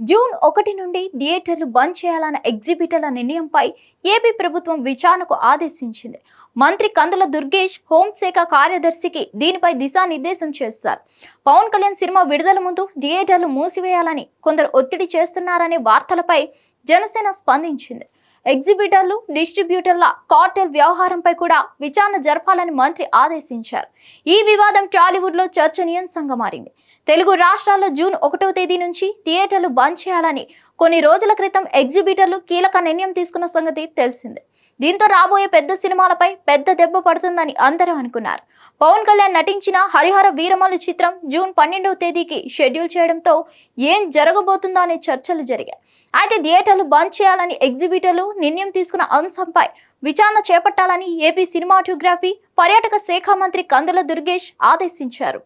June ఒకటి నుండి థియేటర్లు బంద్ చేయాలన్న ఎగ్జిబిటర్ల నిర్ణయంపై ఏపీ ప్రభుత్వం విచారణకు ఆదేశించింది. మంత్రి కందుల దుర్గేష్ హోంశాఖ కార్యదర్శికి దీనిపై దిశానిర్దేశం చేస్తారు పవన్ కళ్యాణ్ సినిమా విడుదల ముందు థియేటర్లు మూసివేయాలని కొందరు ఒత్తిడి చేస్తున్నారనే వార్తలపై జనసేన స్పందించింది. ఎగ్జిబిటర్లు డిస్ట్రిబ్యూటర్ల కార్టెల్ వ్యవహారంపై కూడా విచారణ జరపాలని మంత్రి ఆదేశించారు. ఈ వివాదం టాలీవుడ్లో చర్చనీయాంశంగా మారింది తెలుగు రాష్ట్రాల్లో జూన్ ఒకటో తేదీ నుంచి థియేటర్లు బంద్ చేయాలని కొన్ని రోజుల క్రితం ఎగ్జిబిటర్లు కీలక నిర్ణయం తీసుకున్న సంగతి తెలిసిందే. దీంతో రాబోయే పెద్ద సినిమాలపై పెద్ద దెబ్బ పడుతుందని అందరూ అనుకున్నారు. పవన్ కళ్యాణ్ నటించిన హరిహర వీరమలు చిత్రం జూన్ పన్నెండవ తేదీకి షెడ్యూల్ చేయడంతో ఏం జరగబోతుందో అనే చర్చలు జరిగాయి. అయితే థియేటర్లు బంద్ చేయాలని ఎగ్జిబిటర్లు నిర్ణయం తీసుకున్న అంశంపై విచారణ చేపట్టాలని ఏపీ సినిమాటోగ్రఫీ పర్యాటక శాఖ మంత్రి కందుల దుర్గేష్ ఆదేశించారు.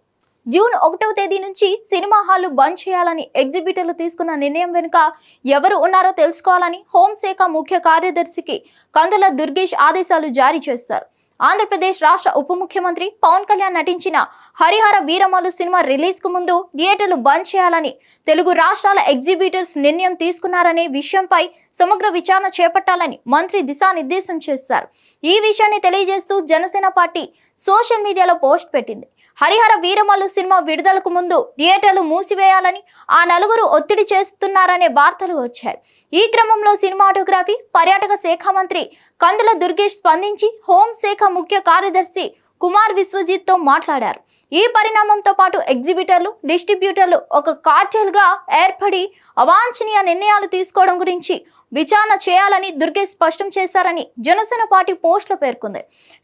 జూన్ ఒకటవ తేదీ నుంచి సినిమా హాళ్ళు బంద్ చేయాలని ఎగ్జిబిటర్లు తీసుకున్న నిర్ణయం వెనుక ఎవరు ఉన్నారో తెలుసుకోవాలని హోంశాఖ ముఖ్య కార్యదర్శికి కందుల దుర్గేష్ ఆదేశాలు జారీ చేస్తారు. ఆంధ్రప్రదేశ్ రాష్ట్ర ఉప ముఖ్యమంత్రి పవన్ కళ్యాణ్ నటించిన హరిహర వీరమలు సినిమా రిలీజ్కు ముందు థియేటర్లు బంద్ చేయాలని తెలుగు రాష్ట్రాల ఎగ్జిబిటర్స్ నిర్ణయం తీసుకున్నారనే విషయంపై సమగ్ర విచారణ చేపట్టాలని మంత్రి దిశానిర్దేశం చేశారు. ఈ విషయాన్ని తెలియజేస్తూ జనసేన పార్టీ సోషల్ మీడియాలో పోస్ట్ పెట్టింది. హరిహర వీరమల్లు సినిమా విడుదలకు ముందు థియేటర్లు మూసివేయాలని ఆ నలుగురు ఒత్తిడి చేస్తున్నారనే వార్తలు వచ్చాయి. ఈ క్రమంలో సినిమాటోగ్రఫీ పర్యాటక శాఖ మంత్రి కందుల దుర్గేష్ స్పందించి హోంశాఖ ముఖ్య కార్యదర్శి కుమార్ విశ్వజిత్తో మాట్లాడారు. ఈ పరిణామంతో పాటు ఎగ్జిబిటర్లు డిస్ట్రిబ్యూటర్లు ఒక కార్టెల్గా ఏర్పడి అవాంఛనీయ నిర్ణయాలు తీసుకోవడం గురించి విచారణ చేయాలని దుర్గే స్పష్టం చేశారని జనసేన పార్టీ పోస్టులో పేర్కొంది.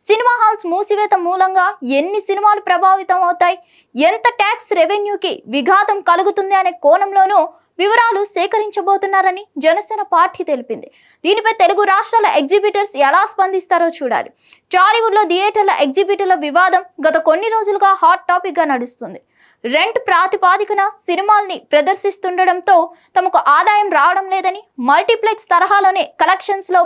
సినిమా హాల్స్ మూసివేత మూలంగా ఎన్ని సినిమాలు ప్రభావితం అవుతాయి? ఎంత ట్యాక్స్ రెవెన్యూకి విఘాతం కలుగుతుంది అనే కోణంలోనూ వివరాలు సేకరించబోతున్నారని జనసేన పార్టీ తెలిపింది. దీనిపై తెలుగు రాష్ట్రాల ఎగ్జిబిటర్స్ ఎలా స్పందిస్తారో చూడాలి. టాలీవుడ్లో థియేటర్ల ఎగ్జిబిటర్ల వివాదం గత కొన్ని రోజులుగా హాట్ టాపిక్గా నడుస్తుంది. రెంట్ ప్రాతిపాదికన సినిమాల్ని ప్రదర్శిస్తుండడంతో తమకు ఆదాయం రావడం లేదని మల్టీప్లెక్స్ తరహాలోనే కలెక్షన్స్లో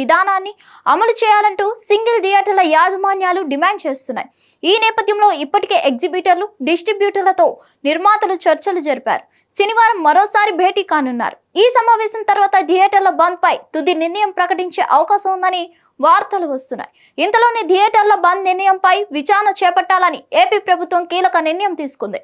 విధానాన్ని అమలు చేయాలంటూ సింగిల్ థియేటర్ల యాజమాన్యాలు డిమాండ్ చేస్తున్నాయి. ఈ నేపథ్యంలో ఇప్పటికే ఎగ్జిబిటర్లు డిస్ట్రిబ్యూటర్లతో నిర్మాతలు చర్చలు జరిపారు. శనివారం మరోసారి భేటీ కానున్నారు. ఈ సమావేశం తర్వాత థియేటర్ల బంద్ పై తుది నిర్ణయం ప్రకటించే అవకాశం ఉందని వార్తలు వస్తున్నాయి. ఇంతలోనే థియేటర్ల బంద్ నిర్ణయంపై విచారణ చేపట్టాలని ఏపీ ప్రభుత్వం కీలక నిర్ణయం తీసుకుంది.